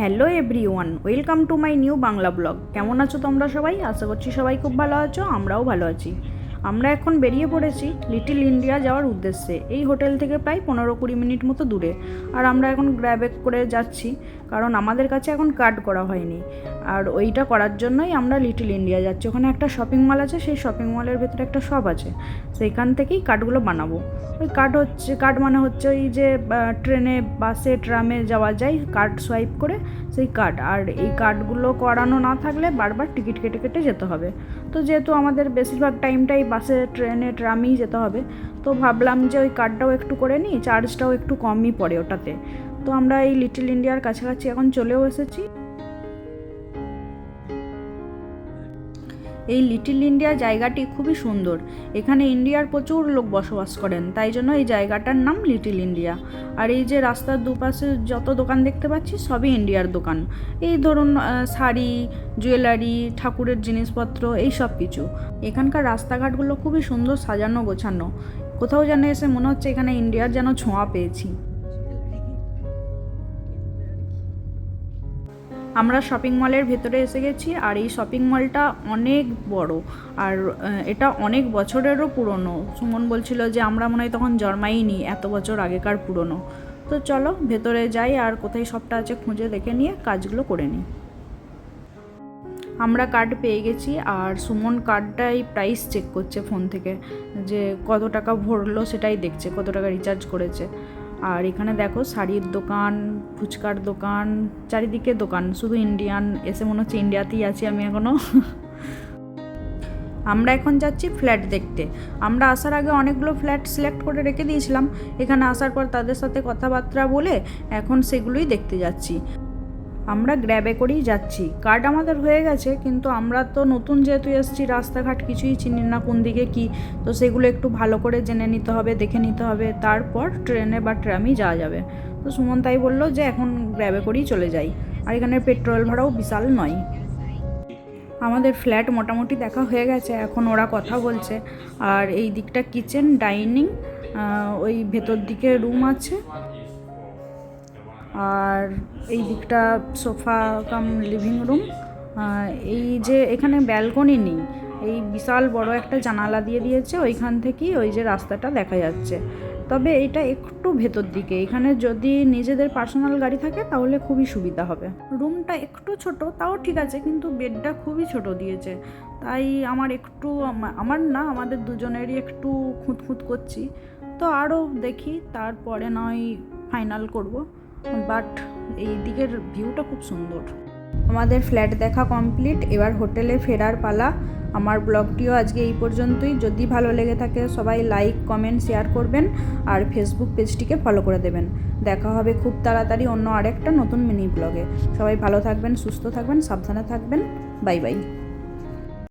Hello everyone, welcome to my new Bangla blog. কেমন আছো তোমরা সবাই? আশা করছি সবাই খুব ভালো আছো, আমরাও ভালো আছি। আমরা এখন বেরিয়ে পড়েছি লিটিল ইন্ডিয়া যাওয়ার উদ্দেশ্যে। এই হোটেল থেকে প্রায় পনেরো কুড়ি মিনিট মতো দূরে। আর আমরা এখন গ্র্যাবে করে যাচ্ছি, কারণ আমাদের কাছে এখন কার্ড করা হয়নি। আর ওইটা করার জন্যই আমরা লিটিল ইন্ডিয়া যাচ্ছি। ওখানে একটা শপিং মল আছে, সেই শপিং মলের ভেতরে একটা শপ আছে। সেইখান থেকেই কার্ডগুলো বানাবো। ওই কার্ড হচ্ছে কার্ড মানে হচ্ছে ওই যে ট্রেনে বাসে ট্রামে যাওয়া যায় কার্ড সোয়াইপ করে সেই কার্ড আর এই কার্ডগুলো করানো না থাকলে বারবার টিকিট কেটে কেটে যেতে হবে। তো যেহেতু আমাদের বেশিরভাগ টাইমটাই বাসে ট্রেনে ট্রামেই যেতে হবে, তো ভাবলাম যে ওই কার্ডটাও একটু করে নিই চার্জটাও একটু কমই পড়ে ওটাতে। তো আমরা এই লিটল ইন্ডিয়ার কাছাকাছি এখন চলেও এসেছি। এই লিটিল ইন্ডিয়া জায়গাটি খুবই সুন্দর। এখানে ইন্ডিয়ার প্রচুর লোক বসবাস করেন, তাই জন্য এই জায়গাটার নাম লিটিল ইন্ডিয়া। আর এই যে রাস্তার দুপাশে যত দোকান দেখতে পাচ্ছি, সবই ইন্ডিয়ার দোকান। এই ধরুন শাড়ি, জুয়েলারি, ঠাকুরের জিনিসপত্র, এই সব কিছু। এখানকার রাস্তাঘাটগুলো খুবই সুন্দর সাজানো গোছানো। কোথাও যেন এসে মনে হচ্ছে এখানে ইন্ডিয়ার যেন ছোঁয়া পেয়েছি। আমরা শপিং মলের ভেতরে এসে গেছি আর এই শপিং মলটা অনেক বড়। আর এটা অনেক বছরেরও পুরনো। সুমন বলছিল যে আমরা মনে হয় তখন জন্মাইনি, এত বছর আগেকার পুরনো। তো চলো, ভেতরে যাই আর কোথায় সবটা আছে খুঁজে দেখে নিয়ে কাজগুলো করে নিই। আমরা কার্ড পেয়ে গেছি আর সুমন কার্ডটাই প্রাইস চেক করছে ফোন থেকে। যে কত টাকা ভরলো সেটাই দেখছে, কত টাকা রিচার্জ করেছে। আর এখানে দেখো শাড়ির দোকান, ফুচকার দোকান, চারিদিকে দোকান। শুধু ইন্ডিয়ান এসে মনে হচ্ছে ইন্ডিয়াতেই আছি আমি এখনও আমরা এখন যাচ্ছি ফ্ল্যাট দেখতে। আমরা আসার আগে অনেকগুলো ফ্ল্যাট সিলেক্ট করে রেখে দিয়েছিলাম। এখানে আসার পর তাদের সাথে কথাবার্তা বলে এখন সেগুলোই দেখতে যাচ্ছি। আমরা গ্র্যাবে করেই যাচ্ছি। কার্ড আমাদের হয়ে গেছে, কিন্তু আমরা তো নতুন যেহেতু এসেছি, রাস্তাঘাট কিছুই চিনি না কোন দিকে কি, তো সেগুলো একটু ভালো করে জেনে নিতে হবে, দেখে নিতে হবে, তারপর ট্রেনে বা ট্রামই যাওয়া যাবে। তো সুমন তাই বলল যে এখন গ্র্যাবে করেই চলে যাই। আর এখানে পেট্রোল ভাড়াও বিশাল নয়। আমাদের ফ্ল্যাট মোটামুটি দেখা হয়ে গেছে, এখন ওরা কথা বলছে। আর এই দিকটা কিচেন ডাইনিং ওই ভেতর দিকে রুম আছে। আর এই দিকটা সোফা কাম লিভিং রুম। এই যে এখানে ব্যালকনি নেই, এই বিশাল বড় একটা জানালা দিয়ে দিয়েছে, ওইখান থেকেই ওই যে রাস্তাটা দেখা যাচ্ছে। তবে এটা একটু ভেতর দিকে, এখানে যদি নিজেদের পার্সোনাল গাড়ি থাকে তাহলে খুবই সুবিধা হবে। রুমটা একটু ছোট, তাও ঠিক আছে, কিন্তু বেডটা খুবই ছোট দিয়েছে। তাই আমার একটু আমার না, আমাদের দুজনেরই একটু খুঁতখুত করছি। তো আরও দেখি, তারপরে নয়, ফাইনাল করব। বাট এই দিকের ভিউটা খুব সুন্দর। আমাদের ফ্ল্যাট দেখা কমপ্লিট, এবার হোটেলে ফেরার পালা। আমার ব্লগটিও আজকে এই পর্যন্তই। যদি ভালো লেগে থাকে সবাই লাইক, কমেন্ট, শেয়ার করবেন আর ফেসবুক পেজটিকে ফলো করে দেবেন। দেখা হবে খুব তাড়াতাড়ি অন্য আরেকটা নতুন মিনি ব্লগে। সবাই ভালো থাকবেন, সুস্থ থাকবেন, সাবধানে থাকবেন। Bye bye.